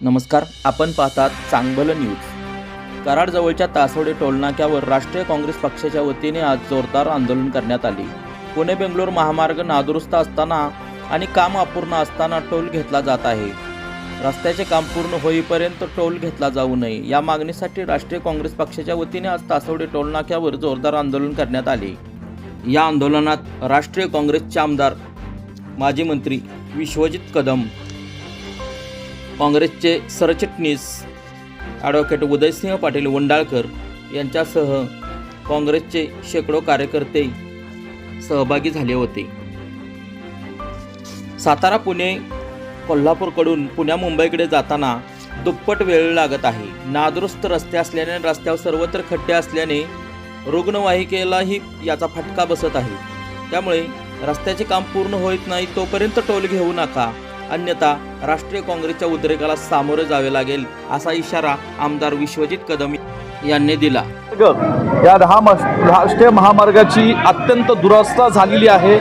नमस्कार आपण पाहतात चांगलं न्यूज. कराडजवळच्या तासवडे टोलनाक्यावर राष्ट्रीय काँग्रेस पक्षाच्या वतीने आज जोरदार आंदोलन करण्यात आले. पुणे बेंगलोर महामार्ग नादुरुस्त असताना आणि काम अपूर्ण असताना टोल घेतला जात आहे. रस्त्याचे काम पूर्ण होईपर्यंत टोल घेतला जाऊ नये या मागणीसाठी राष्ट्रीय काँग्रेस पक्षाच्या वतीने आज तासवडे टोलनाक्यावर जोरदार आंदोलन करण्यात आले. या आंदोलनात राष्ट्रीय काँग्रेसचे आमदार माजी मंत्री विश्वजित कदम काँग्रेसचे सरचिटणीस ॲडव्होकेट उदयसिंह पाटील वंडाळकर यांच्यासह काँग्रेसचे शेकडो कार्यकर्ते सहभागी झाले होते. सातारा पुणे कोल्हापूरकडून पुण्या मुंबईकडे जाताना दुप्पट वेळ लागत आहे. नादुरुस्त रस्ते असल्याने रस्त्यावर सर्वत्र खड्डे असल्याने रुग्णवाहिकेलाही याचा फटका बसत आहे. त्यामुळे रस्त्याचे काम पूर्ण होत नाही तोपर्यंत टोल घेऊ नका. अन्यथा राष्ट्रीय काँग्रेसच्या उद्रेकाला सामोरे जावे लागेल असा इशारा आमदार विश्वजित कदम यांनी दिला. या दहा राष्ट्रीय महामार्गाची अत्यंत दुरवस्था झालेली आहे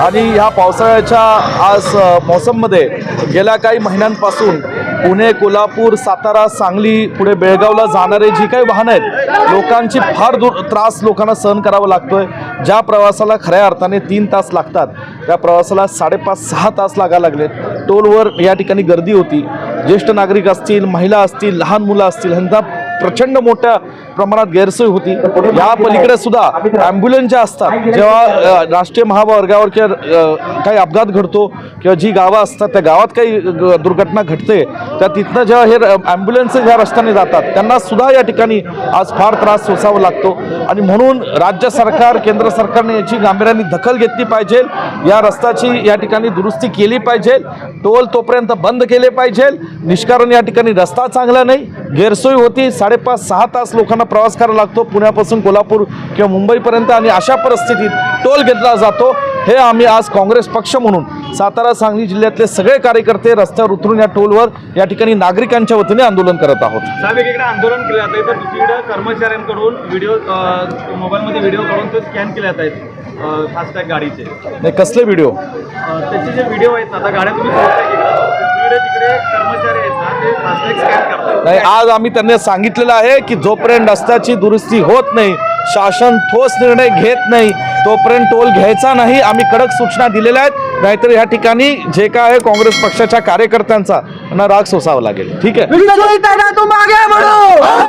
आणि ह्या पावसाळ्याच्या आज मौसममध्ये मोसममध्ये गेल्या काही महिन्यांपासून पुणे कोल्हापूर सातारा सांगली पुढे बेळगावला जाणारे जी काही वाहनं आहेत लोकांची फार दूर त्रास लोकांना सहन करावा लागतोय. ज्या प्रवासाला खऱ्या अर्थाने तीन तास लागतात त्या प्रवासाला साडेपाच सहा तास लागायला लागलेत टोलवर या ठिकाणी गर्दी होती. ज्येष्ठ नागरिक असतील महिला असतील लहान मुलं असतील ह्यांचा प्रचंड मोठ्या प्रमाणात गैरसोय होती. या पलीकडे सुद्धा ॲम्ब्युलन्स ज्या असतात जेव्हा राष्ट्रीय महामार्गावर किंवा काही अपघात घडतो किंवा जी गावं असतात त्या गावात काही दुर्घटना घडते त्या तिथनं जेव्हा हे ॲम्ब्युलन्स ज्या रस्त्याने जातात त्यांना सुद्धा या ठिकाणी आज फार त्रास सोसावा लागतो. आणि म्हणून राज्य सरकार केंद्र सरकारने याची गांभीर्याने दखल घेतली पाहिजे. या रस्त्याची या ठिकाणी दुरुस्ती केली पाहिजे. टोल तोपर्यंत बंद केले पाहिजे. निष्कारण या ठिकाणी रस्ता चांगला नाही. गैरसोय होती. साडेपाच सहा तास लोकांना प्रवास करावा लागतो. पुण्यापासून कोल्हापूर किंवा मुंबईपर्यंत आणि अशा परिस्थितीत टोल घेतला जातो. हे आम्ही आज काँग्रेस पक्ष म्हणून सातारा सांगली जिल्ह्यातले सगळे कार्यकर्ते रस्त्यावर उतरून या टोलवर या ठिकाणी नागरिकांच्या वतीने आंदोलन करत आहोत. साहेब एकीकडे आंदोलन केलं जात आहे तर दुसरीकडे कर्मचाऱ्यांकडून व्हिडिओ मोबाईलमध्ये व्हिडिओ काढून ते स्कॅन केले जात आहेत फास्टॅग गाडीचे. नाही कसले व्हिडिओ? त्याचे जे व्हिडिओ आहेत आता गाड्या तुम्ही तिकडे कर्मचारी नाही आज आम्ही त्यांना सांगितलेलं आहे की जोपर्यंत रस्त्याची दुरुस्ती होत नाही शासन ठोस निर्णय घेत नाही तोपर्यंत टोल घ्यायचा नाही आम्ही कडक सूचना दिलेल्या आहेत. नाहीतर या ठिकाणी जे काय आहे काँग्रेस पक्षाच्या कार्यकर्त्यांचा त्यांना राग सोसावा लागेल. ठीक आहे?